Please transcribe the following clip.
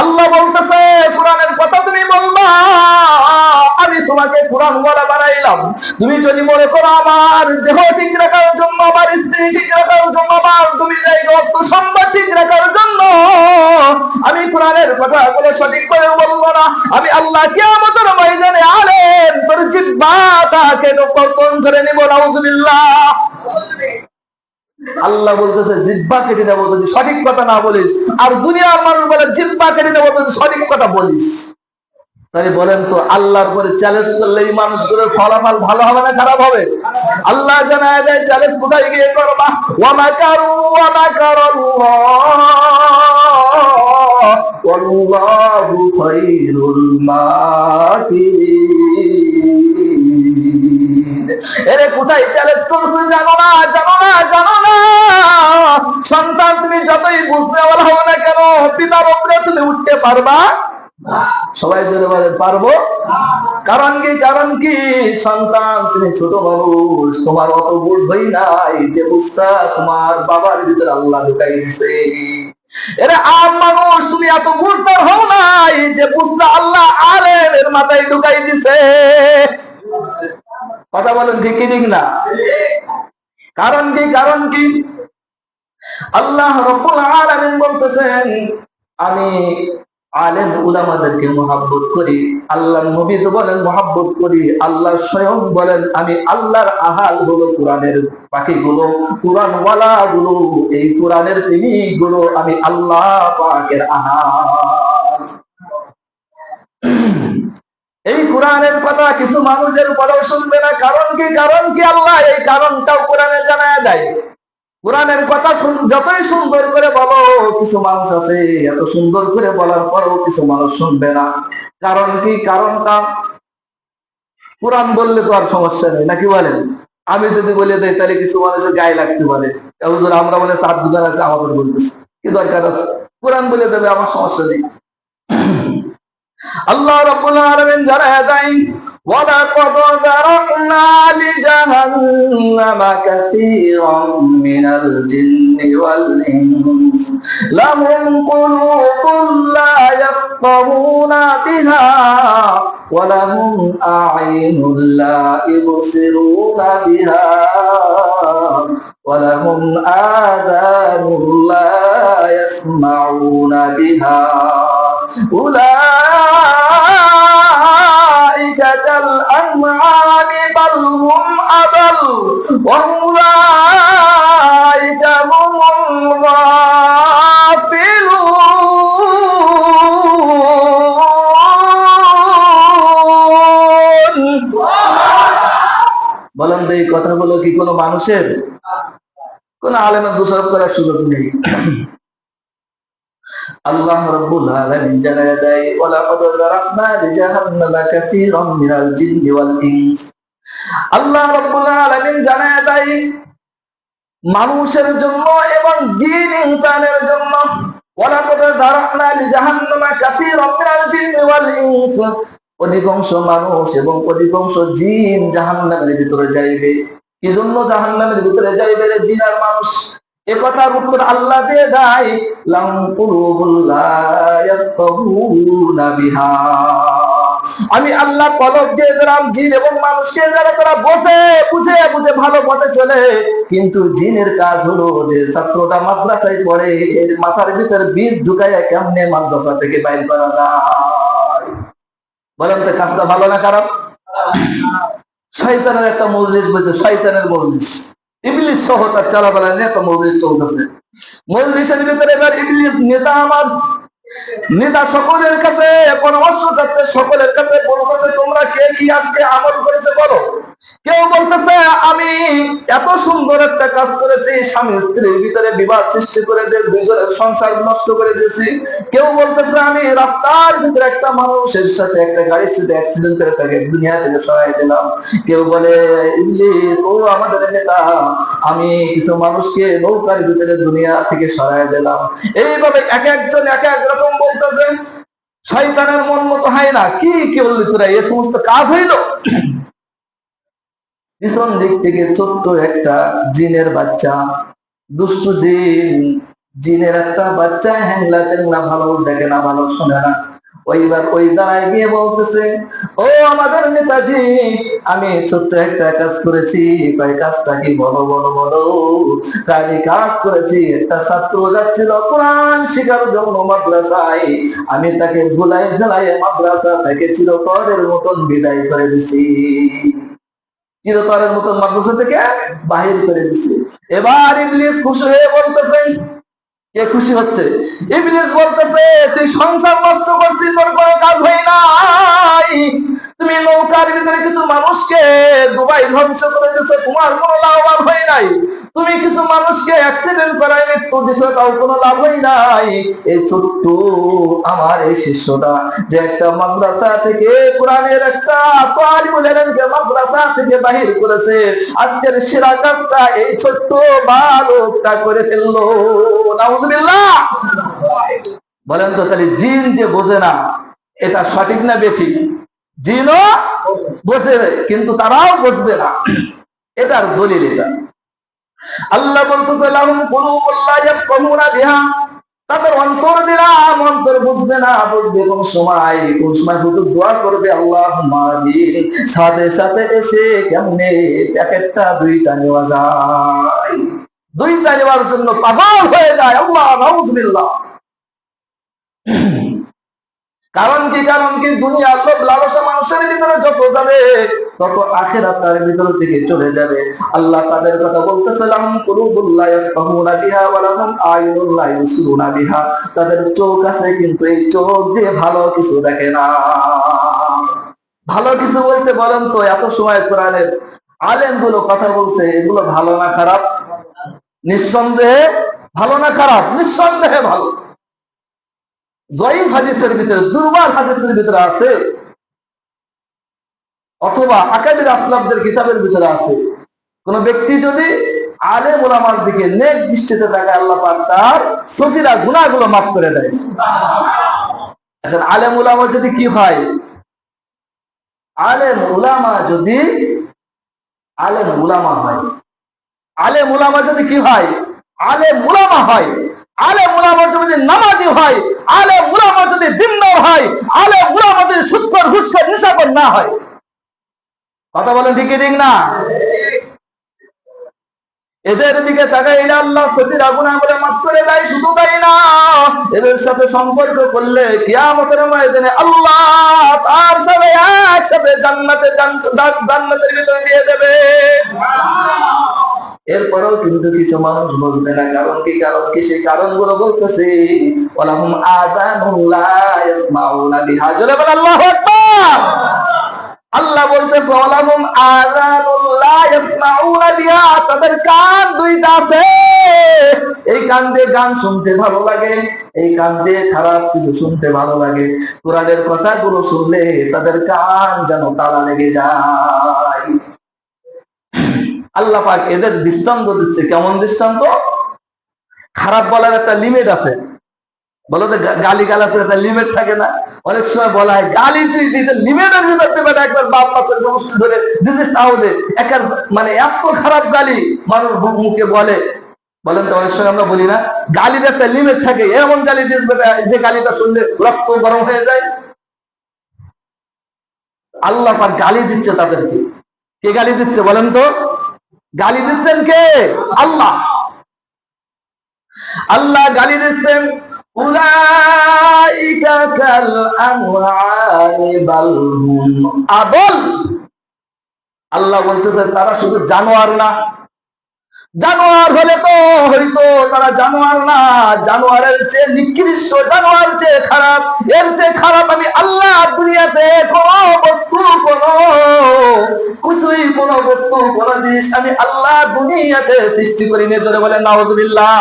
আল্লাহ বলতেছে, কোরআনের কথা তুমি বলবা। আমি তোমাকে কোরআন বলা বানাইলাম। তুমি যদি মনে করো আমার দেহ ঠিক রাখার জন্য, আমার স্ত্রী ঠিক রাখার জন্য, আমার তুমি জায়গা অর্থ সম্পদ ঠিক রাখার জন্য, আমি কোরআনের কথা গুলো সঠিক করে বলব না। আমি আল্লাহ কে আমাদের ময়দানে আলেন তোর জিব্বাটা কেন কর্তন করে নিব, নাউজুবিল্লাহ। আল্লাহ বলতেছে জিব্বা কেটে দেবো যদি সঠিক কথা না বলিস আর দুনিয়ার মানুষ বলে জিব্বা কেটে দেবো যদি সঠিক কথা বলিস তাই বলেন তো আল্লাহর পরে চ্যালেঞ্জ করলে এই মানুষগুলোর ফলাফল ভালো হবে না খারাপ হবে আল্লাহ জানায় দেয় চ্যালেঞ্জ কোথায় গিয়ে করবা ওয়ামা কারু ওয়ামা والله خير الماكرين এরে কোথায় চ্যালেঞ্জ করছ? জানো না জানো না জানো না। সন্তান, তুমি যতই বুঝতে বলা হবে না কেন, পিতার উপরে তুমি উঠতে পারবা? সবাই জোরে বলেন, পারব? কারণ কি কারণ কি? সন্তান, তুমি ছোট মানুষ, তোমার অত বুঝ হই নাই যে বুঝটা তোমার বাবার ভিতরে আল্লাহ ঢুকাই দিছে। এরে আম মানুষ, তুমি এত বুঝতে হও নাই যে বুঝটা আল্লাহ আলেন এর মাথায় ঢুকাই দিছে। কথা বলেন ঠিক ঠিক না? কারণ কি কারণ কি? আল্লাহ রব্বুল বলতেছেন, আমি আলেম উলামাদেরকে মহাব্বত করি, আল্লাহ নবী তো বলেন মহাব্বত করি, আল্লাহ স্বয়ং বলেন আমি আল্লাহর আহালগুলো কোরআনের পাখি গুলো কোরআন ওয়ালা গুলো এই কোরআনের প্রেমিকগুলো আমি আল্লাহ পাকের আহাল এই কোরআনের কথা কিছু মানুষের উপরেও শুনবে না। কারণ কি? কারণ কি আল্লাহ? এই কারণটাও কোরআনে জানায় দেয়। কোরআনের কথা যতই সুন্দর করে বলো, কিছু মানুষ আছে, এত সুন্দর করে বলার পরেও কিছু মানুষ শুনবে না। কারণ কি? কারণটা কোরআন বললে তো আর সমস্যা নেই, নাকি বলেন? আমি যদি বলে দেয় তাহলে কিছু মানুষের গায়ে লাগতে পারে। আমরা বলে সাত দুজন আছে, আমাদের বলতেছে। কি দরকার আছে? কোরআন বলে দেবে, আমার সমস্যা নেই। আল্লাহ রাব্বুল আলামিন জানায় দেয় ولقد ذرأنا لجهنم كثيرا من الجن والإنس لهم قلوب لا يفقهون بها ولهم أعين لا يبصرون بها ولهم آذان لا يسمعون بها أولئك كالأنعام بل هم أضل وأولئك هم الغافلون বলেন তো এই কথাগুলো কি কোনো মানুষের কোন আলেমের দোষারোপ করার সুযোগ নেই আল্লাহ রাব্বুল আলামিন মানুষের জন্য এবং জিন ইনসানের জন্য, ওয়ালাকাদ যারাকনা লিজাহান্নামা কাসীরাম মিনাল জিন্নি ওয়াল ইনস। অধিকাংশ মানুষ এবং অধিকাংশ জিন জাহান্নামের ভিতরে যাইবে। কি জন্য জাহান্নামের ভিতরে যাইবে জিন আর মানুষ? এ কথার উত্তর আল্লাহ দিয়ে দেয়, লাম আমি আল্লাহ কলব দিয়ে দিলাম, জিন এবং মানুষকে যারা তারা বসে বুঝে বুঝে ভালো পথে চলে। কিন্তু জিনের কাজ হলো যে ছাত্রটা মাদ্রাসায় পড়ে, এর মাথার ভিতরে বীজ ঢুকাইয়া কেমনে মাদ্রাসা থেকে বাইর করা যায়? বলেন তো কাজটা ভালো না খারাপ? শয়তানের একটা মজলিস বলছে, শয়তানের মজলিস। ইবলিস সহ তার চালাবেলা নেতা মজলিস চলতেছে। মজলিসের ভিতরে এবার ইবলিস নেতা আমার নেতা সকলের কাছে, পরামর্শ যাচ্ছে সকলের কাছে বলতেছে তোমরা কে কি আজকে আমল করেছে বলো? কেউ বলতেছে, আমি এত সুন্দর একটা কাজ করেছি, স্বামী স্ত্রীর ভিতরে বিবাদ সৃষ্টি করে দুজনের সংসার নষ্ট করে দিয়েছি। কেউ বলতেছে, আমি রাস্তার ভিতরে একটা মানুষের সাথে একটা গাড়ির সাথে অ্যাক্সিডেন্ট করে তাকে দুনিয়া থেকে সরাই দিলাম। কেউ বলে ইংলিশ ও আমাদের নেতা, আমি কিছু মানুষকে নৌকার ভিতরে দুনিয়া থেকে সরাই দিলাম। এইভাবে এক একজন, এক এক রকম বলতেছেন, শয়তানের মন মতো হয় না। কি কি বললি তোরা? এ সমস্ত কাজ হইল? পিছন দিক থেকে ছোট্ট একটা জিনের বাচ্চা। দুষ্টু জিন, জিনের একটা বাচ্চা হ্যাংলা চ্যাংলা ভালো দেখে না, ভালো শোনে না। ওইবার ওই দাঁড়ায় গিয়ে বলতেছে, ও আমাদের নেতাজি, আমি ছোট্ট একটা কাজ করেছি, কয় কাজটা কি বলো বলো বলো? আমি কাজ করেছি, একটা ছাত্র যাচ্ছিল কোরআন শিখার জন্য মাদ্রাসায়। আমি তাকে ভুলাই ফেলাই মাদ্রাসা থেকে চিরতরের মতন বিদায় করে দিছি। চিরতরের মতন মাদ্রাসা থেকে বাহির করে দিছি। এবার ইবলিস খুশি হয়ে বলতেছে কে খুশি হচ্ছে? ইবলিস বলতেছে, তুই সংসার নষ্ট করছিস, তোর কোনো কাজ হয় নাই। তুমি নৌকার ভিতরে কিছু মানুষকে দুবাই ধ্বংস করে দিছো তোমার কোনো লাভবান হয় নাই। তুমি কিছু মানুষকে অ্যাক্সিডেন্ট করায় মৃত্যু দিছো, তাও কোনো লাভই নাই। এই ছোট্ট আমার এই শিষ্যটা যে একটা মাদ্রাসা থেকে কোরআনের একটা তালিবুল ইলমকে মাদ্রাসা থেকে বাহির করেছে, আজকের সেরা কাজটা এই ছোট্ট বালকটা করে ফেলল। নাউজুবিল্লাহ! বলেন তো তাহলে জিন যে বোঝে না, এটা সঠিক না বেঠিক? জিনও বোঝে, কিন্তু তারাও বুঝবে না। এটার দলিল এটা। আল্লাহ বলতেছে, লাহুম কুলুবুল্লাহ ইয়াফকাহুনা বিহা। তাদের অন্তর দিলাম অন্তর বুঝবে না, বুঝবে কোন সময় কোন সময় হুজুর দোয়া করবে আল্লাহ মাদিন সাথে সাথে এসে কেমনে প্যাকেটটা দুইটা নেওয়া যায়। দুইটা নেওয়ার জন্য পাগল হয়ে যায়, আল্লাহ, নাউজুবিল্লাহ। কারণ কি? কারণ কি? দুনিয়া লোভ, লালসা মানুষের ভিতরে যত যাবে, তত আখেরাত তার ভিতর থেকে চলে যাবে। আল্লাহ তাদের কথা বলতেছিলাম চোখ আছে, কিন্তু এই চোখ দিয়ে ভালো কিছু দেখে না। ভালো কিছু বলতে বলেন তো, এত সময় কোরআনের আলেমগুলো কথা বলছে, এগুলো ভালো না খারাপ? নিঃসন্দেহে ভালো না খারাপ? নিঃসন্দেহে ভালো। জয়ীফ হাদিসের ভিতরে দুর্বল হাদিসের ভিতরে আছে। অথবা আকাবির আসলামদের কিতাবের ভিতরে আছে। কোন ব্যক্তি যদি আলে মোলামার দিকে নেক দৃষ্টিতে তাকায়, আল্লাহ তার সকিরা গুণাগুলো মাফ করে দেয়। এখন আলেম উলামা যদি কি হয়? আলেম উলামা যদি, আলেম উলামা হয়। আলেম উলামা যদি কি হয়? আলেম উলামা হয়। আলে মুলামা যদি নামাজি হয়, আলে মুলামা যদি দিনদার হয়, আলে মুলামা যদি সুৎকর ঘুষকর নিশাকর না হয়। কথা বলেন ঠিকই ঠিক না? এদের দিকে তাকাইলে আল্লাহ করে শুধু না, এদের সাথে সম্পর্ক করলে দেবে। এরপরেও কিন্তু কিছু মানুষ বুঝবে না, কারণ কি? কারণ কি? সেই কারণগুলো বলতেছে ওলাহুম আযানুল্লাহ ইয়াসমাউনা আল্লাহ বলতেছে ওলাহুম আযানুল্লাহ ইয়াসমাউনা বিহা। তাদের কান দুইটা আছে। এই কান দিয়ে গান শুনতে ভালো লাগে, এই কান দিয়ে খারাপ কিছু শুনতে ভালো লাগে। কোরআনের কথাগুলো শুনলে তাদের কান যেন তালা লেগে যায়। আল্লাহ পাক এদের দৃষ্টান্ত দিচ্ছে। কেমন দৃষ্টান্ত? খারাপ বলার একটা লিমিট আছে। বলো তো গালি গালাতে একটা লিমিট থাকে না? অনেক সময় বলা হয়, গালি তুই দিতে লিমিটের ভিতর দেবে একবার বাপ মাছের গোষ্ঠী ধরে দিছিস তাহলে একার মানে এত খারাপ গালি মানুষ মুখে বলে। বলেন তো, অনেক সময় আমরা বলি না, গালির একটা লিমিট থাকে। এমন গালি দিস যে গালিটা শুনলে রক্ত গরম হয়ে যায়। আল্লাহ পাক গালি দিচ্ছে তাদেরকে। কে গালি দিচ্ছে বলেন তো? গালি দিচ্ছেন কে? আল্লাহ। আল্লাহ গালি দিচ্ছেন আল্লাহ বলতেছে তারা শুধু জানোয়ার না জানোয়ার হলে তো হইতো, তারা জানোয়ার না, জানোয়ারের চেয়ে নিকৃষ্ট, জানোয়ার চেয়ে খারাপ, এর চেয়ে খারাপ আমি আল্লাহ দুনিয়াতে কোন বস্তু, কোনো কিছুই, কোন বস্তু, কোনো জিনিস আমি আল্লাহ দুনিয়াতে সৃষ্টি করিনি। জোরে বলে নাউজুবিল্লাহ।